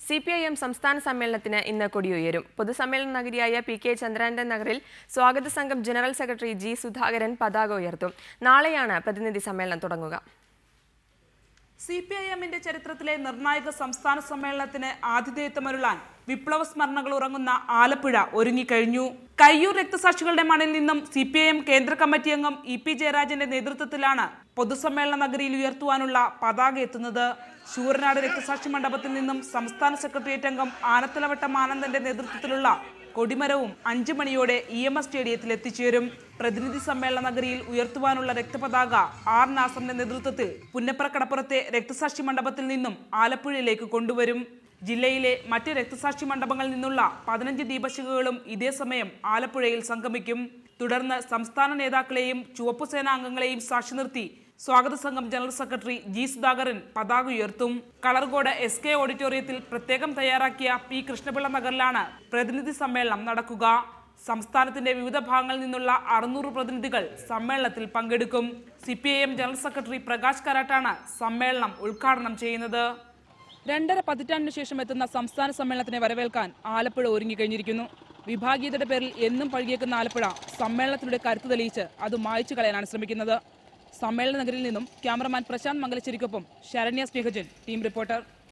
C P I M സംസ്ഥാന സമ്മേളനത്തിന് ഇന്ന് കൊടിയുയരും. പൊതുസമ്മേളന നഗരിയായ പി കെ ചന്ദ്രാനന്ദൻ നഗറിൽ സ്വാഗത സംഘം ജനറൽ സെക്രട്ടറി ജി സുധാകരൻ പതാക ഉയർത്തും. നാളെയാണ് പ്രതിനിധി സമ്മേളനം തുടങ്ങുക. സി പി ഐ എമ്മിന്റെ ചരിത്രത്തിലെ നിർണായക സംസ്ഥാന സമ്മേളനത്തിന് ആതിഥേയത്വമരുളാൻ വിപ്ലവ സ്മരണകൾ ഉറങ്ങുന്ന ആലപ്പുഴ ഒരുങ്ങിക്കഴിഞ്ഞു. കയ്യൂർ രക്തസാക്ഷികളുടെ മണിൽ നിന്നും സി പി ഐ എം കേന്ദ്ര കമ്മിറ്റി അംഗം ഇ പി ജയരാജന്റെ നേതൃത്വത്തിലാണ് പൊതുസമ്മേളന നഗരിയിൽ ഉയർത്തുവാനുള്ള പതാക എത്തുന്നത്. ശൂരനാട് രക്തസാക്ഷി മണ്ഡപത്തിൽ നിന്നും സംസ്ഥാന സെക്രട്ടേറിയറ്റ് അംഗം ആനത്തലവട്ടം ആനന്ദന്റെ നേതൃത്വത്തിലുള്ള കൊടിമരവും അഞ്ചു മണിയോടെ ഇ എം എസ് സ്റ്റേഡിയത്തിൽ എത്തിച്ചേരും. പ്രതിനിധി സമ്മേളന നഗരിയിൽ ഉയർത്തുവാനുള്ള രക്തപതാക ആർ നാസറിന്റെ നേതൃത്വത്തിൽ പുന്നപ്ര കടപ്പുറത്തെ രക്തസാക്ഷി മണ്ഡപത്തിൽ നിന്നും ആലപ്പുഴയിലേക്ക് കൊണ്ടുവരും. ജില്ലയിലെ മറ്റ് രക്തസാക്ഷി മണ്ഡപങ്ങളിൽ നിന്നുള്ള പതിനഞ്ച് ദീപശിഖകളും ഇതേ സമയം ആലപ്പുഴയിൽ സംഗമിക്കും. തുടർന്ന് സംസ്ഥാന നേതാക്കളെയും ചുവപ്പ് സേനാംഗങ്ങളെയും സാക്ഷി നിർത്തി സ്വാഗത സംഘം ജനറൽ സെക്രട്ടറി ജി സുധാകരൻ പതാക ഉയർത്തും. കളർകോട് എസ് കെ ഓഡിറ്റോറിയത്തിൽ പ്രത്യേകം തയ്യാറാക്കിയ പി കൃഷ്ണപിള്ള നഗറിലാണ് പ്രതിനിധി സമ്മേളനം നടക്കുക. സംസ്ഥാനത്തിന്റെ വിവിധ ഭാഗങ്ങളിൽ നിന്നുള്ള അറുന്നൂറ് പ്രതിനിധികൾ സമ്മേളനത്തിൽ പങ്കെടുക്കും. സി ജനറൽ സെക്രട്ടറി പ്രകാശ് കരാട്ടാണ് സമ്മേളനം ഉദ്ഘാടനം ചെയ്യുന്നത്. രണ്ടര പതിറ്റാണ്ടിന് ശേഷം എത്തുന്ന സംസ്ഥാന സമ്മേളനത്തിനെ വരവേൽക്കാൻ ആലപ്പുഴ ഒരുങ്ങിക്കഴിഞ്ഞിരിക്കുന്നു. വിഭാഗീയതയുടെ പേരിൽ എന്നും പഴകിയേക്കുന്ന ആലപ്പുഴ സമ്മേളനത്തിലൂടെ കരുത്ത് തെളിയിച്ച് അത് മായ്ച്ചു കളയാനാണ് ശ്രമിക്കുന്നത്. സമ്മേളന നഗരിയിൽ നിന്നും ക്യാമറമാൻ പ്രശാന്ത് മംഗലശ്ശേരിക്കൊപ്പം ശരണ്യ സ്നേഹജൻ ടീം റിപ്പോർട്ടർ.